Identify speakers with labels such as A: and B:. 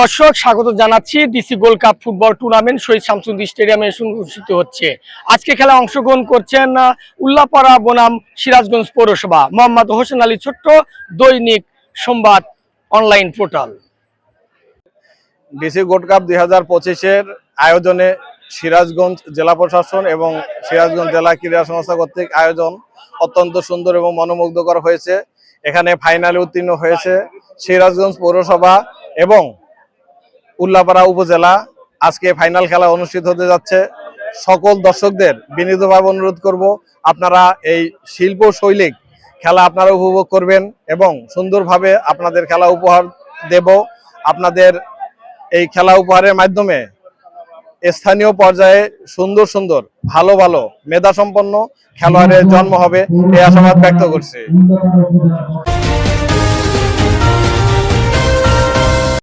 A: দর্শক, স্বাগত জানাচ্ছি DC gold cup football tournament Shaheed Shamsuddin স্টেডিয়ামে অনুষ্ঠিত হচ্ছে। আজকে খেলা অংশগ্রহণ করছেন উল্লাপাড়া বনাম সিরাজগঞ্জ পৌরসভা। মোহাম্মদ হোসেন আলী ছোট্ট দৈনিক সংবাদ online portal.
B: DC gold cup দুই হাজার পঁচিশের আয়োজনে সিরাজগঞ্জ জেলা প্রশাসন এবং সিরাজগঞ্জ জেলা ক্রীড়া সংস্থা কর্তৃক আয়োজন অত্যন্ত সুন্দর এবং মনোমুগ্ধকর হয়েছে। এখানে ফাইনালে উত্তীর্ণ হয়েছে সিরাজগঞ্জ পৌরসভা এবং উল্লাপাড়া উপজেলা। আজকে ফাইনাল খেলা অনুষ্ঠিত হতে যাচ্ছে। সকল দর্শকদের বিনীতভাবে অনুরোধ করব, আপনারা এই শিল্প শৈলিক খেলা আপনারা উপভোগ করবেন এবং সুন্দরভাবে আপনাদের খেলা উপহার দেব। আপনাদের এই খেলা উপহারের মাধ্যমে স্থানীয় পর্যায়ে সুন্দর সুন্দর, ভালো ভালো মেধা সম্পন্ন খেলোয়াড়ের জন্ম হবে এই আশাবাদ ব্যক্ত করছি।